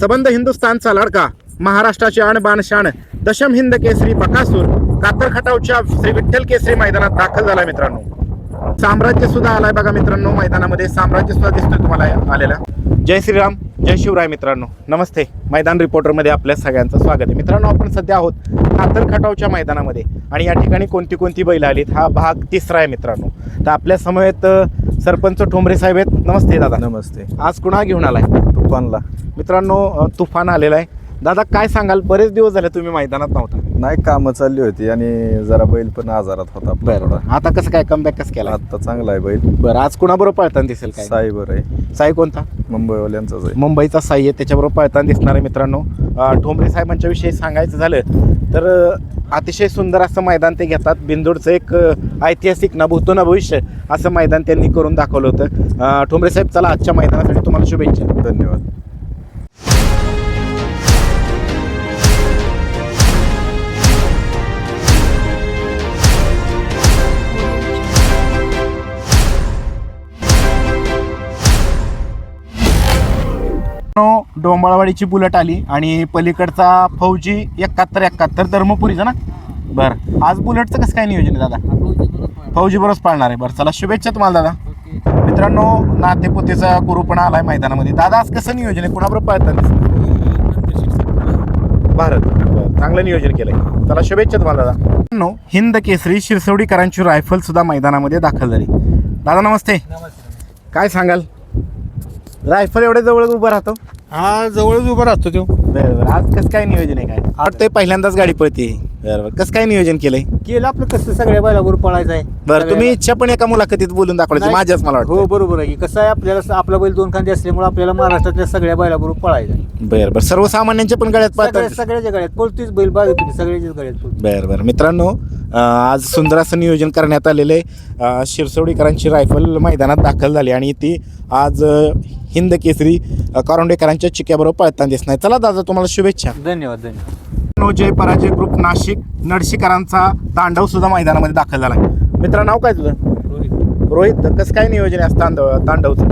सबंध हिंदुस्थानचा लाडका महाराष्ट्राची आणबाण शाण दशम हिंद केसरी बकासूर कातर खटावच्या श्री विठ्ठल केसरी मैदानात दाखल झाला मित्रांनो. साम्राज्य सुद्धा आलाय बघा मित्रांनो मैदानामध्ये साम्राज्य सुद्धा दिसतोय तुम्हाला आलेला. जय श्रीराम जय शिवराय मित्रांनो. नमस्ते मैदान रिपोर्टरमध्ये आपल्या सगळ्यांचं स्वागत आहे. मित्रांनो आपण सध्या आहोत कातर खटावच्या मैदानामध्ये. आणि या ठिकाणी कोणती कोणती बैल आलीत हा भाग तिसरा आहे मित्रांनो. तर आपल्या समवेत सरपंच ठोंबरे साहेब आहेत. नमस्ते दादा. नमस्ते. आज कुणा घेऊन आलाय? तुफानला. मित्रांनो तुफान आलेला आहे. दादा काय सांगाल? बरेच दिवस झाले तुम्ही मैदानात नव्हता. नाही कामं चालली होती आणि जरा बैल पण आजारात होता आपला थोडा. आता कसं काय कमबॅक कसं केला आता चांगला आहे बैल. बरं आज कुणाबरोबर पळताना दिसेल काय? साईबर आहे. साई कोणता? मुंबईवाल्यांचाच आहे. मुंबईचा साई आहे त्याच्याबरोबर पळताना दिसणार आहे मित्रांनो. अ, ठोंबरे साहेबांच्या विषयी सांगायचं झालं तर अ, अतिशय सुंदर असं मैदान ते घेतात. बिंदूरचं एक अ, ऐतिहासिक ना भूतो ना भविष्य असं मैदान त्यांनी करून दाखवलं होतं. अ, ठोंबरे साहेब चला आजच्या मैदानासाठी तुम्हाला शुभेच्छा. धन्यवाद. डोंबाळवाडीची बुलेट आली आणि पलीकडचा फौजी एकाहत्तर एकाहत्तर धर्मपुरीचा ना? बरं. आज बुलेटचं कसं काय नियोजन आहे दादा? फौजी बरोबर पाळणार. आहे. बरं चला शुभेच्छा तुम्हाला दादा. मित्रांनो नातेपुतेचा गुरु पण आलाय मैदानामध्ये. दादा आज कसं नियोजन आहे? कुणाबरोबर पाळतात भारत बरं, चांगलं नियोजन केलंय. चला शुभेच्छा तुम्हाला दादा. मित्रांनो, हिंद केसरी शिरसवडीकरांची रायफल सुद्धा मैदानामध्ये दाखल झाली. दादा नमस्ते. काय सांगाल? रायफल एवढ्या जवळ उभं राहतो? हा जवळच उभा राहतो तो बरं बरं. आज कसं काय नियोजन आहे काय? वाटतंय पहिल्यांदाच गाडी पळते बरं बरं. कसं काय नियोजन केलंय? केलं आपलं कसं सगळ्या बैलाबरोबर पळायचं आहे. बरं तुम्ही इच्छा पण एका मुलाखतीत बोलून दाखवली नाही. माझ्याच मला हो वाटतं बरोबर आहे की. कसं आहे आपल्याला आपला बैल दोन खांदे असल्यामुळे आपल्याला महाराष्ट्रातल्या सगळ्या बैलाबरोबर पळायचं आहे. बरं बरं. सर्वसामान्यांच्या पण गळ्यात सगळ्या सगळ्याच्या गळ्यात पळतीच बैल बघा तुम्ही सगळ्याच्याच गळ्यात पळतो बरं बरं. मित्रांनो अं, आज सुंदर असं नियोजन करण्यात आलेलं आहे अं, शिरसवडीकरांची रायफल मैदानात दाखल झाली आणि ती आज अं, हिंद केसरी अं, करंडेकरांच्या चिक्याबरोबर पळताना दिसणार चला दादा तुम्हाला शुभेच्छा. धन्यवाद धन्यवाद. नो जय पराजय ग्रुप नाशिक नडशीकरांचा तांडव सुद्धा मैदानामध्ये दाखल झाला मित्रा नाव काय तुझं? रोहित. कसं काय नियोजन आहे तांडव तांडवचं?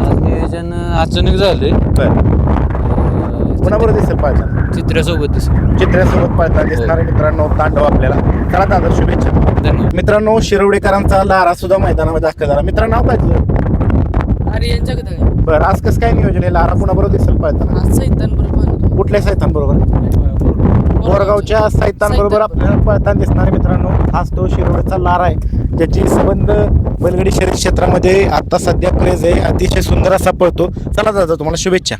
आज नियोजन अचानक झालंय. बरं. कोणाबरोबर दिसेल पाळताना चित्रासोबत दिसत चित्र्यासोबत पाळताना दिसणारे मित्रांनो तांडव आपल्याला. चला दादा शुभेच्छा. धन्यवाद. मित्रांनो शिरवडेकरांचा लारा सुद्धा मैदानामध्ये दाखल झाला. मित्र नाव काय तुझं? अरे यांच्याकडे बरं आज कसं काय नियोजन आहे? लारा कोणाबरोबर दिसेल पाळताना आज सैतान बरोबर कुठल्या साहित्यांबरोबर बोरगावच्या साहित्यांबरोबर आपल्याला पळताना दिसणारे मित्रांनो. हाच तो शिरोडचा लारा आहे. ज्याची संबंध बैलगाडी शर्यत क्षेत्रामध्ये आता सध्या क्रेज आहे. अतिशय सुंदर असा पळतो. चला दादा तुम्हाला शुभेच्छा.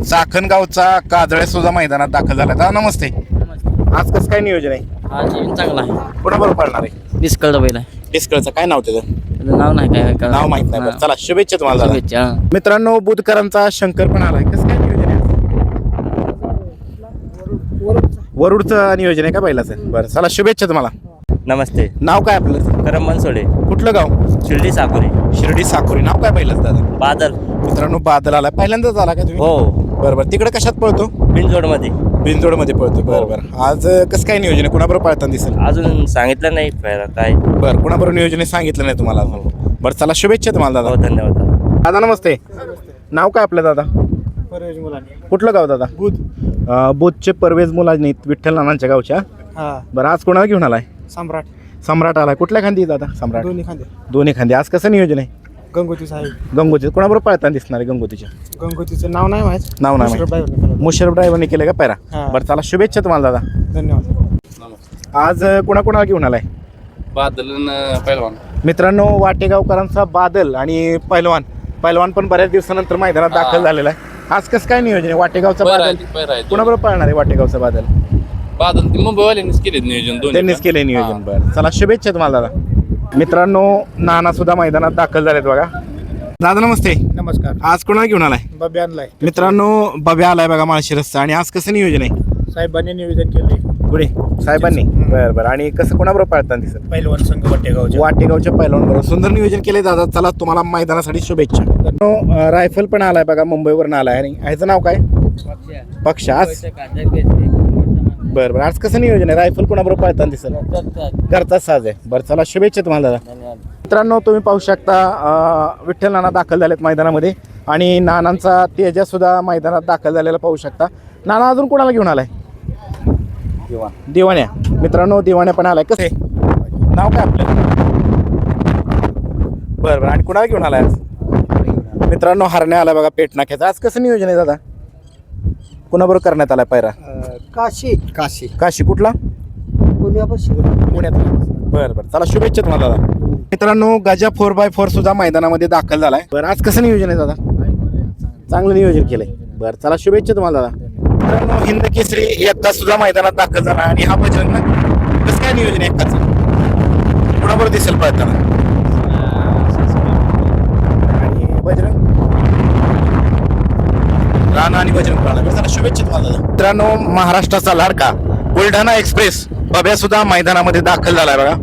चाकणगावचा काजळे सुद्धा मैदानात दाखल झाला. दादा नमस्ते. आज कसं काय नियोजन आहे? हा जीवन चांगला आहे. कोणाबरोबर पळणार आहे? डिस्कळचा बैल आहे. डिस्कळचं काय नाव त्याचं? त्याचं नाव नाही काय नाव माहीत नाही बरं. चला शुभेच्छा तुम्हाला दादा. शुभेच्छा. मित्रांनो बुधकरांचा शंकर पण आलाय. कसं काय नियोजन आहे वरुडचं नियोजन आहे का बैलाचं? बरं चला शुभेच्छा तुम्हाला. नमस्ते. नाव काय आपलं? करम बनसोडे कुठलं गाव? शिर्डी साकुरे. शिर्डी साकोरी. नाव काय बैलाचं दादा? बादल. मित्रांनो बादल आला पहिल्यांदाच आला का तुम्ही? हो. बरं बरं. तिकडे कशात पळतो? बिनजोडमध्ये पळतो. बरं बरं. आज अं, कसं काय नियोजन आहे? कुणाबरोबर पळताना दिसेल? अजून सांगितलं नाही पहिला काय? बरं कुणाबरोबर नियोजन आहे सांगितलं नाही तुम्हाला अजून. बरं चला शुभेच्छा तुम्हाला हो दादा धन्यवाद. दादा नमस्ते. नाव काय आपलं दादा? परवेज मुलांनी. कुठलं गाव दादा? बुध. बोधचे परवेज मुलांनीत विठ्ठल नानांच्या गावच्या. हा. बरं आज कोणाला घेऊन आलाय? सम्राट. सम्राट आलाय. कुठल्या खांदी दादा सम्राट? दोन्ही खांदे. दोन्ही खांदी. आज कसं नियोजन आहे? गंगोती साहेब. गंगोती कोणाबरोबर पळताना दिसणार आहे गंगोतीच्या गंगोतीचं नाव नाही माहीत. नाव नाही माहीत. मुशरफ ड्रायव्हरने केलं का पैरा? हा. बरं चला शुभेच्छा तुम्हाला दादा. धन्यवाद. आज अं, कोणाकोणाला घेऊन आलाय? बादल पहिलवान मित्रांनो वाटेगावकरांचा बादल आणि पैलवान. पैलवान पण बऱ्याच दिवसानंतर मैदानात दाखल झालेला आहे. आज कसं काय नियोजन आहे? वाटेगावचा बादल? कोणाबरोबर पळणार आहे वाटेगावचा बादल? बादल ते मुंबईवाल्यांनीच केले नियोजन दोन्ही त्यांनीच केलंय नियोजन बरं. चला शुभेच्छा तुम्हाला दादा. मित्रांनो नाना सुद्धा मैदानात दाखल झालेत बघा. दादा नमस्ते. नमस्कार. आज कोणाला घेऊन आलाय? बाबी आणलाय. मित्रांनो बब्या आलाय बघा माळशिरसचा. आणि आज कसं नियोजन आहे? साहेबांनी निवेदन केलंय. पुढे साहेबांनी. बरं बरं. आणि कसं कोणाबरोबर पळताना दिसत पहिलवान संघ वटेगावच्या. वाटेगावच्या पैलवान बरोबर सुंदर नियोजन केले दादा. चला तुम्हाला मैदानासाठी शुभेच्छा. अं, रायफल पण आलाय बघा मुंबईवरून आलाय. आणि ह्याचं नाव काय? पक्ष. आज? बरं बरं. आज कसं नियोजन आहे? रायफल कोणाबरोबर पळताना दिसत घरचाच साज. आहे. बरं चला शुभेच्छा तुम्हाला दादा. मित्रांनो तुम्ही पाहू शकता अं, विठ्ठल नाना दाखल झालेत मैदानामध्ये. आणि नानांचा तेजा सुद्धा मैदानात दाखल झालेला पाहू शकता. नाना अजून कोणाला घेऊन आलाय? दिवाण्या. मित्रांनो दिवाण्या पण आलाय. कसे नाव काय आपलं? बरं बरं. आणि कुणाला घेऊन आलाय आज? मित्रांनो हरण्या आला बघा पेट नाक्याचा आज कसं नियोजन आहे दादा? कुणाबरोबर करण्यात आलाय पायरा? काशी. काशी. काशी कुठला? पुण्यात बरं बरं. चला शुभेच्छा तुम्हाला दादा. मित्रांनो गजा फोर बाय फोर सुद्धा मैदानामध्ये दाखल झालाय. बरं आज कसं नियोजन आहे दादा? चांगलं नियोजन केलंय. बरं चला शुभेच्छा तुम्हाला दादा. हिंद केसरी एकदा सुद्धा मैदानात दाखल झाला आणि हा बजरंग कसं काय नियोजन आहे एकाच कुणाबरोबर दिसेल पळताना? आणि बजरंग? राणा आणि बजरंग पळाला. बरं शुभेच्छा तुम्हाला. मित्रांनो महाराष्ट्राचा लाडका बुलढाणा एक्सप्रेस बब्या सुद्धा मैदानामध्ये दाखल झाला बघा.